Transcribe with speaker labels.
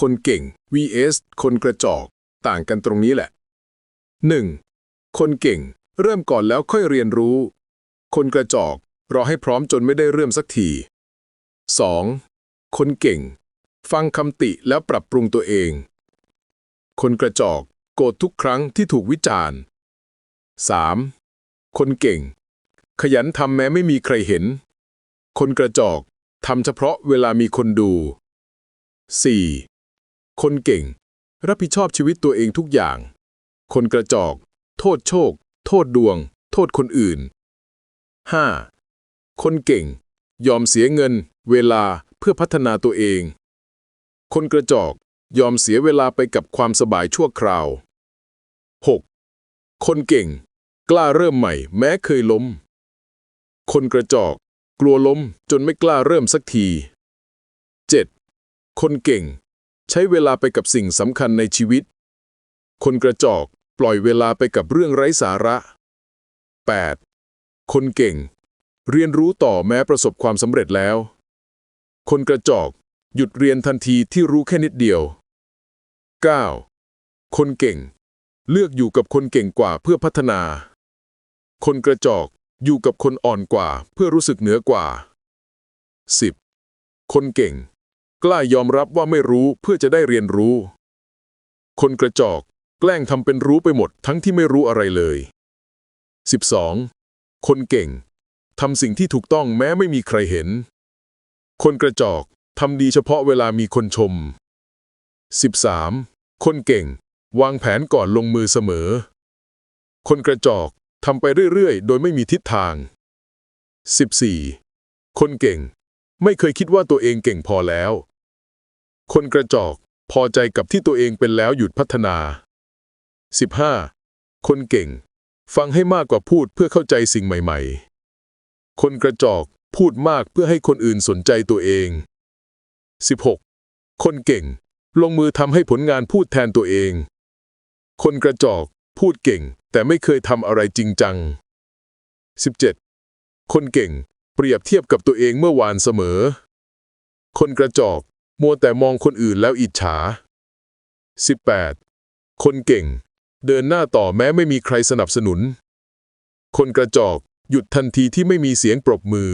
Speaker 1: คนเก่ง vs คนกระจอก ต่างกันตรงนี้แหละ 1. คนเก่ง เริ่มก่อนแล้วค่อยเรียนรู้ คนกระจอกรอให้พร้อมจนไม่ได้เริ่มสักที 2. คนเก่ง ฟังคำติแล้วปรับปรุงตัวเอง คนกระจอกโกรธทุกครั้งที่ถูกวิจารณ์ 3. คนเก่ง ขยันทำแม้ไม่มีใครเห็น คนกระจอกทำเฉพาะเวลามีคนดู 4. คนเก่ง รับผิดชอบชีวิตตัวเองทุกอย่าง คนกระจอก โทษโชค โทษดวง โทษคนอื่น 5. คนเก่ง ยอมเสียเงิน เวลาเพื่อพัฒนาตัวเอง คนกระจอก ยอมเสียเวลาไปกับความสบายชั่วคราว 6. คนเก่ง กล้าเริ่มใหม่ แม้เคยล้ม คนกระจอก กลัวล้มจนไม่กล้าเริ่มสักที 7. คนเก่ง ใช้เวลาไปกับสิ่งสำคัญในชีวิต คนกระจอกปล่อยเวลาไปกับเรื่องไร้สาระ 8. คนเก่ง เรียนรู้ต่อแม้ประสบความสำเร็จแล้ว คนกระจอกหยุดเรียนทันทีที่รู้แค่นิดเดียว 9. คนเก่ง เลือกอยู่กับคนเก่งกว่าเพื่อพัฒนา คนกระจอกอยู่กับคนอ่อนกว่าเพื่อรู้สึกเหนือกว่า 10. คนเก่ง กล้ายอมรับว่าไม่รู้เพื่อจะได้เรียนรู้ คนกระจอกแกล้งทำเป็นรู้ไปหมดทั้งที่ไม่รู้อะไรเลย 12. คนเก่งทำสิ่งที่ถูกต้องแม้ไม่มีใครเห็น คนกระจอกทำดีเฉพาะเวลามีคนชม 13. คนเก่ง วางแผนก่อนลงมือเสมอ คนกระจอกทำไปเรื่อยๆ โดยไม่มีทิศทาง 14. คนเก่ง ไม่เคยคิดว่าตัวเองเก่งพอแล้ว คนกระจอก พอใจกับที่ตัวเองเป็นแล้วหยุดพัฒนา 15. คนเก่ง ฟังให้มากกว่าพูดเพื่อเข้าใจสิ่งใหม่ ๆ คนกระจอกพูดมากเพื่อให้คนอื่นสนใจตัวเอง 16. คนเก่ง ลงมือทำให้ผลงานพูดแทนตัวเอง คนกระจอกพูดเก่ง แต่ไม่เคยทำอะไรจริงจัง 17. คนเก่ง เปรียบเทียบกับตัวเองเมื่อวานเสมอ คนกระจอก มัวแต่มองคนอื่นแล้วอิจฉา 18. คนเก่ง เดินหน้าต่อแม้ไม่มีใครสนับสนุน คนกระจอก หยุดทันทีที่ไม่มีเสียงปรบมือ